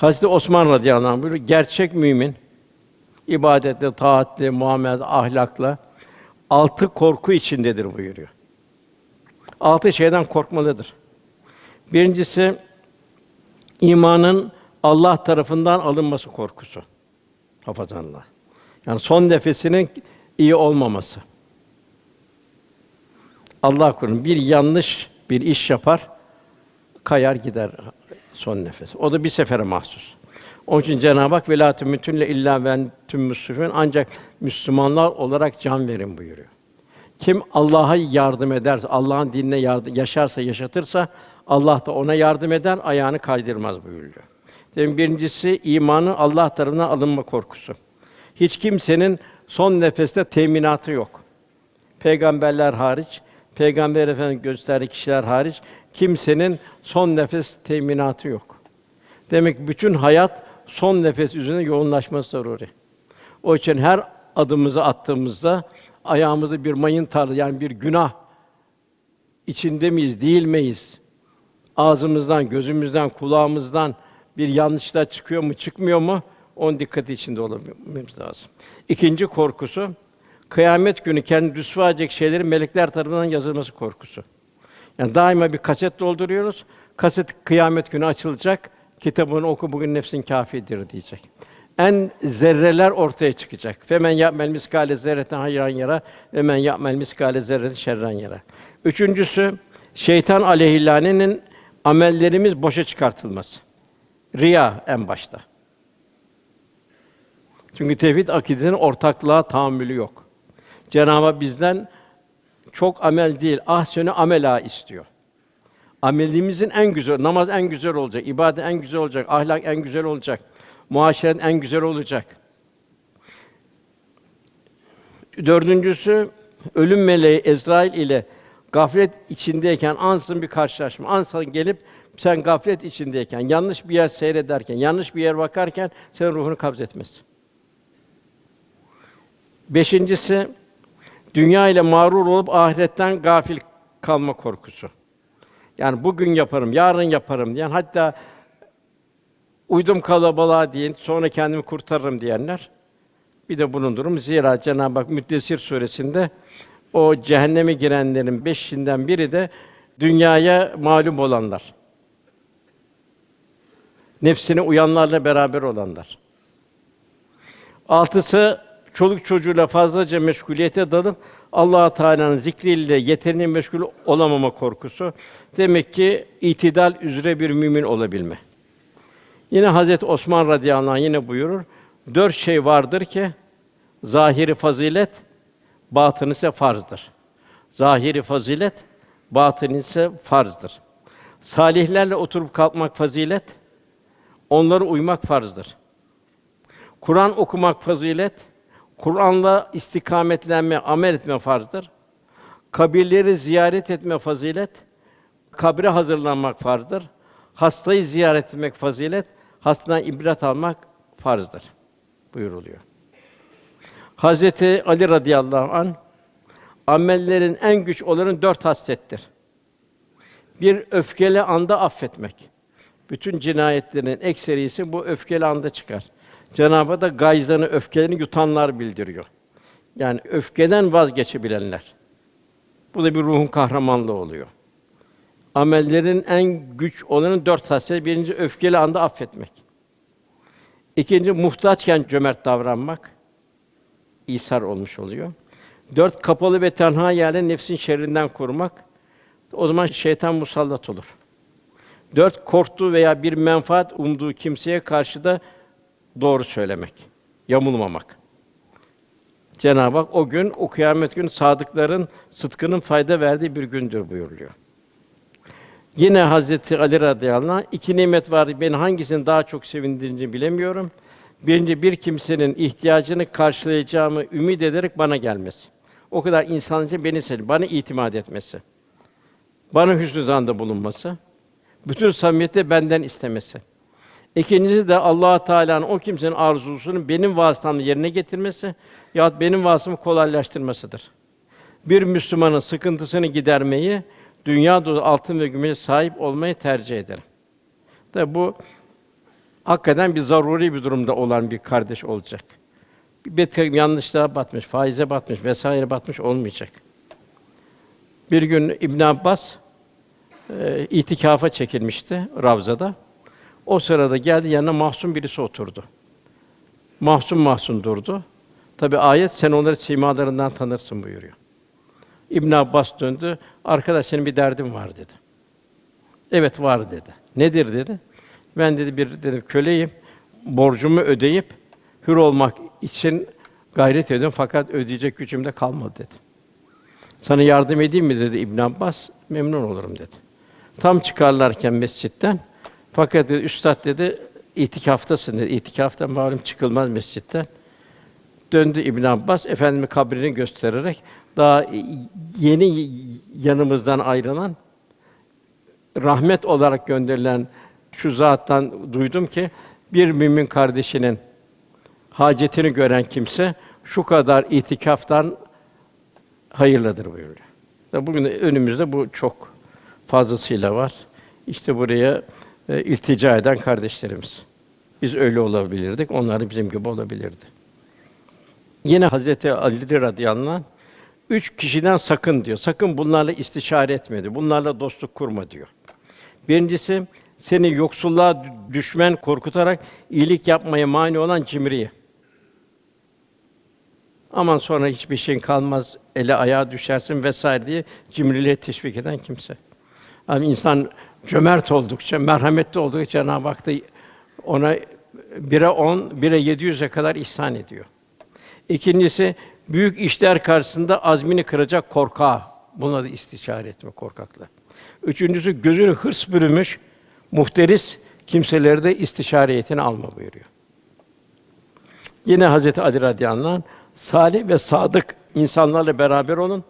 Hazreti Osman radıyallahu anh buyuruyor, gerçek mümin ibadetle, taatle, muamelede, ahlakla altı korku içindedir buyuruyor. Altı şeyden korkmalıdır. Birincisi imanın Allah tarafından alınması korkusu. Hafazanla. Yani son nefesinin iyi olmaması. Allah korusun bir yanlış bir iş yapar, kayar gider son nefes. O da bir sefere mahsus. Onun için Cenab-ı Hak velatü mütünle illa ben tüm Müslüman ancak Müslümanlar olarak can verin buyuruyor. Kim Allah'a yardım ederse, Allah'ın dinine yardım, yaşarsa, yaşatırsa Allah da ona yardım eder, ayağını kaydırmaz buyuruyor. Demin birincisi imanın Allah tarafından alınma korkusu. Hiç kimsenin son nefeste teminatı yok. Peygamberler hariç, Peygamber Efendimiz gösterdiği kişiler hariç kimsenin son nefes teminatı yok. Demek ki bütün hayat son nefes üzerine yoğunlaşması zaruri. O için her adımımızı attığımızda ayağımızı bir mayın tarla yani bir günah içinde miyiz, değil miyiz? Ağzımızdan, gözümüzden, kulağımızdan bir yanlışlar çıkıyor mu, çıkmıyor mu? Onun dikkati içinde olmamız lazım. İkinci korkusu kıyamet günü kendi rüsva edecek şeylerin melekler tarafından yazılması korkusu. Yani daima bir kaset dolduruyoruz. Kaset kıyamet günü açılacak. Kitabını oku bugün nefsin kâfidir diyecek. En zerreler ortaya çıkacak. Femen ya'mel miskale zerreten hayran yara ve men ya'mel miskale zerreten şerran yara. Üçüncüsü şeytan aleyhillanenin amellerimiz boşa çıkartılması. Riya en başta. Çünkü tevhid akidesinin ortaklığa tahammülü yok. Cenab-ı Hak bizden çok amel değil, ahsene amela istiyor. Amelimizin en güzel, namaz en güzel olacak, ibadet en güzel olacak, ahlak en güzel olacak, muaşeret en güzel olacak. Dördüncüsü, ölüm meleği Ezrail ile gaflet içindeyken ansın bir karşılaşma. Ansın gelip sen gaflet içindeyken, yanlış bir yer seyrederken, yanlış bir yer bakarken senin ruhunu kabz etmez. Beşincisi, dünya ile mağrur olup ahiretten gafil kalma korkusu. Yani bugün yaparım, yarın yaparım diyen, hatta uydum kalabalığa diyen, sonra kendimi kurtarırım diyenler bir de bunun durumu. Zira Cenab-ı Hak Müddessir suresinde o cehenneme girenlerin beşinden biri de dünyaya malum olanlar. Nefsine uyanlarla beraber olanlar. Altısı çoluk çocuğuyla fazlaca meşguliyete dalıp Allah Teala'nın zikriyle yeterince meşgul olamama korkusu. Demek ki itidal üzere bir mümin olabilme. Yine Hazreti Osman radıyallahu anh yine buyurur. Dört şey vardır ki zahiri fazilet, batını ise farzdır. Zahiri fazilet, batını ise farzdır. Salihlerle oturup kalkmak fazilet, onlara uymak farzdır. Kur'an okumak fazilet, Kur'an'la istikametlenme, amel etme farzdır. Kabirleri ziyaret etme fazilet, kabre hazırlanmak farzdır. Hastayı ziyaret etmek fazilet, hastadan ibret almak farzdır buyuruluyor. Hazreti Ali radıyallahu an amellerin en güç olanı dört haslettir. Bir öfkeli anda affetmek. Bütün cinayetlerin ekserisi bu öfkeli anda çıkar. Cenab-ı da gayzlarını, öfkelerini yutanlar bildiriyor. Yani öfkeden vazgeçebilenler. Bu da bir ruhun kahramanlığı oluyor. Amellerin en güç olanı dört haslet. Birinci öfkeli anda affetmek. İkinci muhtaçken cömert davranmak. İsar olmuş oluyor. Dört kapalı ve tenha yerle nefsin şerrinden korumak. O zaman şeytan musallat olur. Dört korktuğu veya bir menfaat umduğu kimseye karşı da doğru söylemek, yamulmamak. Cenab-ı Hak o gün, o kıyamet günü sadıkların sıdkının fayda verdiği bir gündür buyuruluyor. Yine Hazreti Ali radıyallahu anh, iki nimet var. Ben hangisini daha çok sevindirdiğini bilemiyorum. Birinci bir kimsenin ihtiyacını karşılayacağımı ümit ederek bana gelmesi. O kadar insanca beni sevdi, bana itimat etmesi. Bana hüsnü zanda bulunması. Bütün samimiyette benden istemesi. İkincisi de Allah Teala'nın o kimsenin arzusunu benim vasıtamla yerine getirmesi ya benim vasıtamı kolaylaştırmasıdır. Bir Müslümanın sıkıntısını gidermeyi, dünya dolu altın ve gümüşe sahip olmayı tercih ederim. Tabi bu hakikaten bir zaruri bir durumda olan bir kardeş olacak. Bir beter yanlışlığa batmış, faize batmış vesaire batmış olmayacak. Bir gün İbn Abbas e, itikafa çekilmişti Ravza'da. O sırada geldi yanına mahzun birisi oturdu. Mahzun mahzun durdu. Tabi ayet sen onları simalarından tanırsın buyuruyor. İbn Abbas döndü. Arkadaş senin bir derdin var dedi. Evet var dedi. Nedir dedi. Ben dedi bir dedim köleyim. Borcumu ödeyip hür olmak için gayret ediyorum fakat ödeyecek gücüm de kalmadı dedi. Sana yardım edeyim mi dedi İbn Abbas. Memnun olurum dedi. Tam çıkarlarken mescitten fakat dedi, üstad dedi itikaftasın dedi. İtikaftan malum çıkılmaz mescitten. Döndü İbn Abbas efendimi kabrini göstererek daha yeni yanımızdan ayrılan rahmet olarak gönderilen şu zattan duydum ki bir mümin kardeşinin hacetini gören kimse şu kadar itikaftan hayırlıdır buyuruyor. Bugün önümüzde bu çok fazlasıyla var. İşte buraya e, iltica eden kardeşlerimiz. Biz öyle olabilirdik, onlar bizim gibi olabilirdi. Yine Hazreti Ali radıyallahu anh, üç kişiden sakın diyor. Sakın bunlarla istişare etme diyor. Bunlarla dostluk kurma diyor. Birincisi seni yoksulluğa düşmen korkutarak iyilik yapmaya mani olan cimriye. Aman sonra hiçbir şeyin kalmaz, ele ayağa düşersin vesaire diye cimriliğe teşvik eden kimse. Yani insan cömert oldukça, merhametli oldukça Cenab-ı Hak da ona bire on, bire yedi yüze kadar ihsan ediyor. İkincisi büyük işler karşısında azmini kıracak korkağı. Buna da istişare etme korkakla. Üçüncüsü gözünü hırs bürümüş muhteris kimseleri de istişare heyetine alma buyuruyor. Yine Hazreti Ali radıyallahu anh, salih ve sadık insanlarla beraber olun.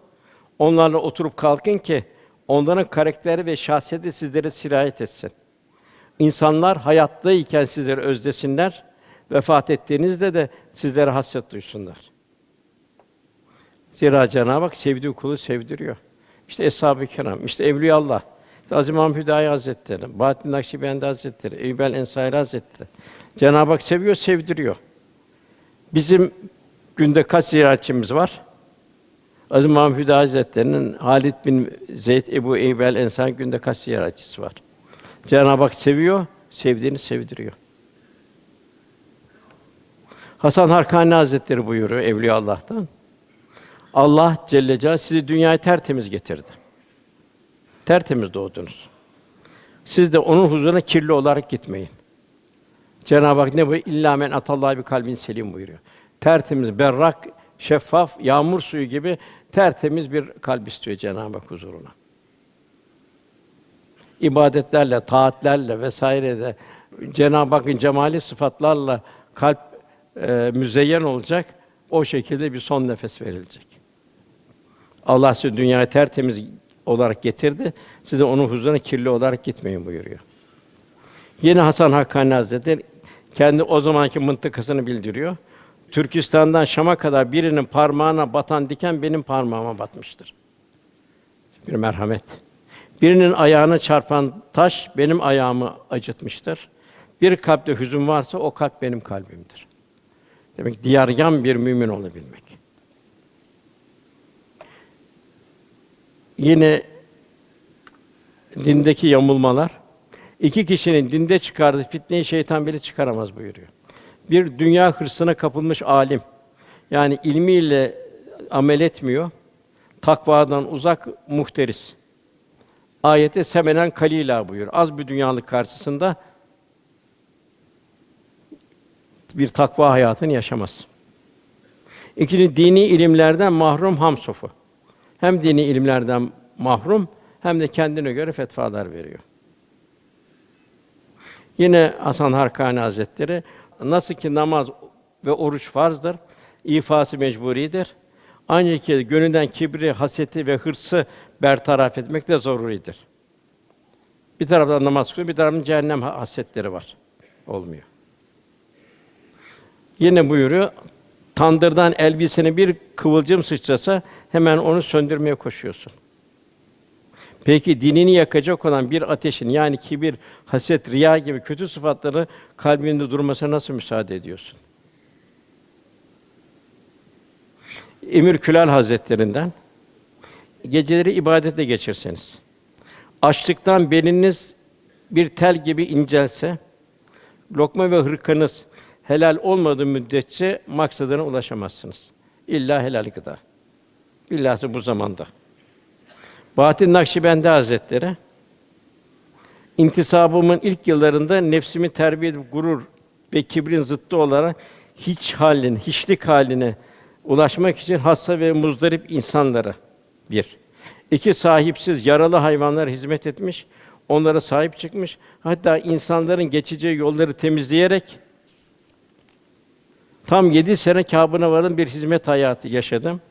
Onlarla oturup kalkın ki onların karakteri ve şahsiyeti sizlere sirayet etsin. İnsanlar hayattayken sizleri özlesinler, vefat ettiğinizde de sizlere hasret duysunlar. Zira Cenab-ı Hak sevdiği kulu sevdiriyor. İşte Eshab-ı Kiram, işte Evliyaullah, işte Aziz Mahmud Hüdayi Hazretleri, Bahattin Nakşibendi Hazretleri, Eyüp el Ensari Hazretleri. Cenab-ı Hak seviyor, sevdiriyor. Bizim günde kaç ziyaretçimiz var? Aziz Mahmud Hüdayi Hazretleri'nin Halid bin Zeyd Ebu Eyyub el Ensari günde kaç ziyaretçisi var? Cenab-ı Hak seviyor, sevdiğini sevdiriyor. Hasan Harkani Hazretleri buyuruyor Evliya Allah'tan. Allah Celle Celaluhu sizi dünyaya tertemiz getirdi. Tertemiz doğdunuz. Siz de onun huzuruna kirli olarak gitmeyin. Cenab-ı Hak ne buyuruyor? İlla men atallahi bir kalbin selim buyuruyor. Tertemiz, berrak, şeffaf, yağmur suyu gibi tertemiz bir kalp istiyor Cenab-ı Hak huzuruna. İbadetlerle, taatlerle vesaireyle Cenab-ı Hakk'ın cemali sıfatlarla kalp e, müzeyyen olacak. O şekilde bir son nefes verilecek. Allah sizi dünyaya tertemiz olarak getirdi. Siz de onun huzuruna kirli olarak gitmeyin buyuruyor. Yine Hasan Hakkani Hazretleri kendi o zamanki mıntıkasını bildiriyor. Türkistan'dan Şam'a kadar birinin parmağına batan diken benim parmağıma batmıştır. Bir merhamet. Birinin ayağına çarpan taş benim ayağımı acıtmıştır. Bir kalpte hüzün varsa o kalp benim kalbimdir. Demek diyargan bir mümin olabilmek. Yine dindeki yamulmalar iki kişinin dinde çıkardığı fitneyi şeytan bile çıkaramaz buyuruyor. Bir dünya hırsına kapılmış alim yani ilmiyle amel etmiyor. Takvadan uzak muhteris. Ayette semenen kalila buyur. Az bir dünyalık karşısında bir takva hayatını yaşamaz. İkinci dini ilimlerden mahrum hamsofu. Hem dini ilimlerden mahrum hem de kendine göre fetvalar veriyor. Yine Hasan Harkani Hazretleri nasıl ki namaz ve oruç farzdır, ifası mecburidir. Ancak ki gönülden kibri, haseti ve hırsı bertaraf etmek de zaruridir. Bir taraftan namaz kılıyor, bir taraftan cehennem hasetleri var. Olmuyor. Yine buyuruyor, tandırdan elbisene bir kıvılcım sıçrasa hemen onu söndürmeye koşuyorsun. Peki dinini yakacak olan bir ateşin yani kibir, haset, riya gibi kötü sıfatları kalbinde durmasına nasıl müsaade ediyorsun? Emir Külal Hazretlerinden geceleri ibadetle geçirseniz, açlıktan beliniz bir tel gibi incelse, lokma ve hırkanız helal olmadığı müddetçe maksadına ulaşamazsınız. İlla helal gıda. Billahsı bu zamanda. Bahattin Nakşibendi Hazretleri intisabımın ilk yıllarında nefsimi terbiye edip gurur ve kibrin zıttı olarak hiç halin, hiçlik haline ulaşmak için hasta ve muzdarip insanlara bir. İki sahipsiz yaralı hayvanlara hizmet etmiş, onlara sahip çıkmış. Hatta insanların geçeceği yolları temizleyerek tam yedi sene Kâb'ına varın bir hizmet hayatı yaşadım.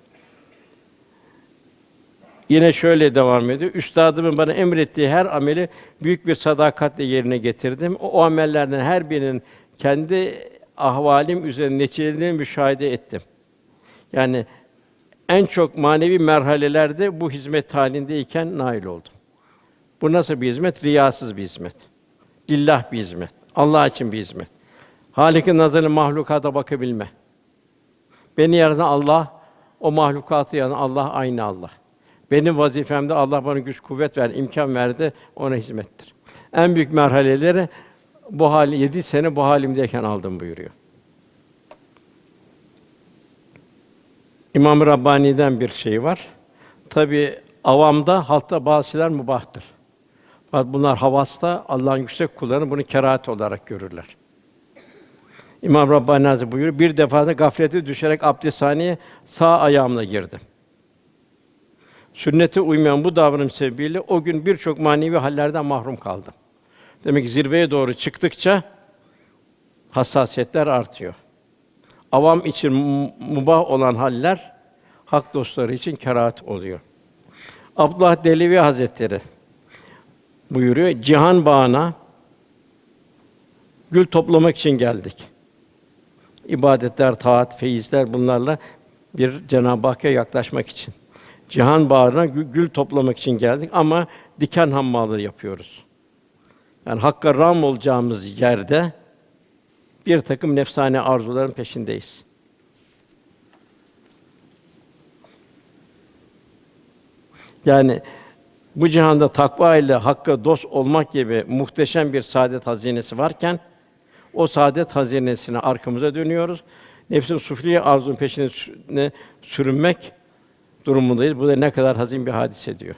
Yine şöyle devam ediyor. Üstadımın bana emrettiği her ameli büyük bir sadakatle yerine getirdim. O, o amellerden her birinin kendi ahvalim üzerine neticelerini müşahede ettim. Yani en çok manevi merhalelerde bu hizmet halindeyken nail oldum. Bu nasıl bir hizmet? Riyasız bir hizmet. Lillah bir hizmet. Allah için bir hizmet. Halik'in nazarıyla mahlukata bakabilme. Beni yaratan Allah, o mahlukatı yaratan Allah aynı Allah. Benim vazifemde Allah bana güç kuvvet ver, imkan verdi, ona hizmettir. En büyük merhaleleri bu hali yedi sene bu halimdeyken aldım buyuruyor. İmam Rabbani'den bir şey var. Tabi avamda, halkta bazı şeyler mubahtır. Fakat bunlar havasta Allah'ın yüksek kulları bunu kerahat olarak görürler. İmam Rabbani Hazretleri buyuruyor, bir defasında gaflete düşerek abdesthaneye sağ ayağımla girdim. Sünnete uymayan bu davranış sebebiyle o gün birçok manevi hallerden mahrum kaldım. Demek ki zirveye doğru çıktıkça hassasiyetler artıyor. Avam için mu- mubah olan haller hak dostları için kerahat oluyor. Abdullah Delevi Hazretleri buyuruyor. Cihan bağına gül toplamak için geldik. İbadetler, taat, feyizler bunlarla bir Cenab-ı Hakk'a yaklaşmak için. Cihan bağına gü- gül toplamak için geldik ama diken hammallığı yapıyoruz. Yani Hakk'a ram olacağımız yerde bir takım nefsane arzuların peşindeyiz. Yani bu cihanda takva ile Hakk'a dost olmak gibi muhteşem bir saadet hazinesi varken o saadet hazinesine arkamıza dönüyoruz. Nefsin sufliye arzunun peşine sü- sürünmek durumundayız. Bu da ne kadar hazin bir hadise diyor.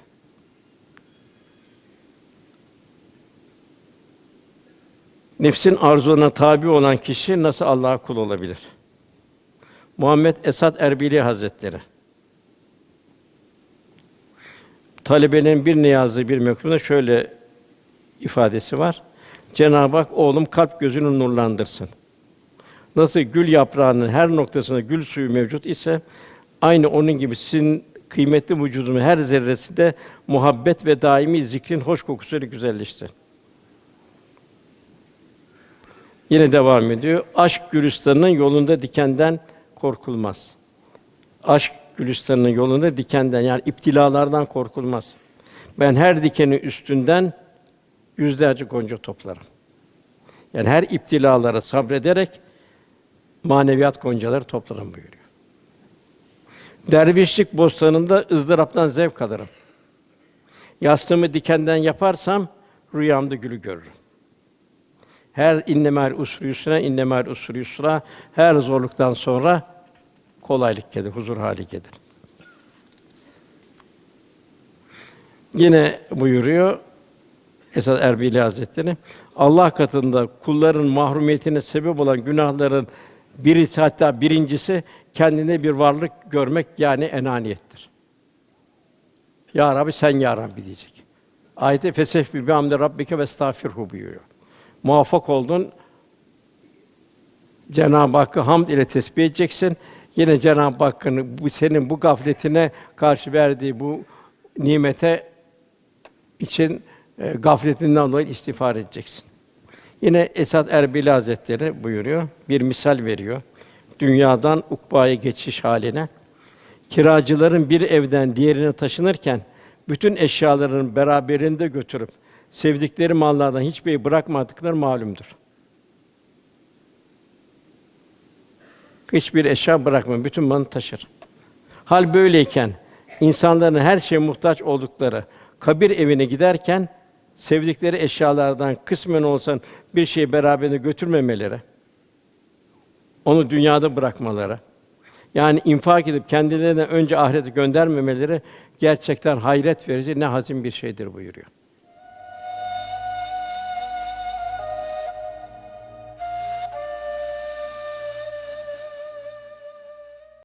Nefsin arzularına tabi olan kişi nasıl Allah'a kul olabilir? Muhammed Esad Erbili Hazretleri talebenin bir niyazı bir mektubunda şöyle ifadesi var. Cenab-ı Hak oğlum kalp gözünü nurlandırsın. Nasıl gül yaprağının her noktasında gül suyu mevcut ise aynı onun gibi sizin kıymetli vücudunun her zerresinde muhabbet ve daimi zikrin hoş kokusuyla güzelleşsin. Yine devam ediyor. Aşk gülistanının yolunda dikenden korkulmaz. Aşk gülistanının yolunda dikenden yani iptilalardan korkulmaz. Ben her dikeni üstünden yüzlerce gonca toplarım. Yani her iptilalara sabrederek maneviyat goncaları toplarım buyuruyor. Dervişlik bostanında ızdıraptan zevk alırım. Yastığımı dikenden yaparsam rüyamda gülü görürüm. Her innemel usri yusra, innemel usri yusra. Her zorluktan sonra kolaylık gelir, huzur hali gelir. Yine buyuruyor Esad Erbili Hazretleri, Allah katında kulların mahrumiyetine sebep olan günahların birisi hatta birincisi kendine bir varlık görmek yani enaniyettir. Ya Rabbi sen ya Rabbi diyecek. Ayet-i fesef bi hamde rabbike ve estağfirhu buyuruyor. Muvaffak oldun. Cenab-ı Hakk'ı hamd ile tesbih edeceksin. Yine Cenab-ı Hakk'ın bu senin bu gafletine karşı verdiği bu nimete için e, gafletinden dolayı istiğfar edeceksin. Yine Esad Erbili Hazretleri buyuruyor, bir misal veriyor. Dünyadan ukbaya geçiş haline. Kiracıların bir evden diğerine taşınırken bütün eşyalarını beraberinde götürüp sevdikleri mallardan hiçbiri bırakmadıkları malumdur. Hiçbir eşya bırakma, bütün malını taşır. Hal böyleyken insanların her şeye muhtaç oldukları kabir evine giderken sevdikleri eşyalardan kısmen olsan bir şeyi beraberinde götürmemeleri, onu dünyada bırakmaları, yani infak edip kendilerinden önce ahirete göndermemeleri gerçekten hayret verici, ne hazin bir şeydir buyuruyor.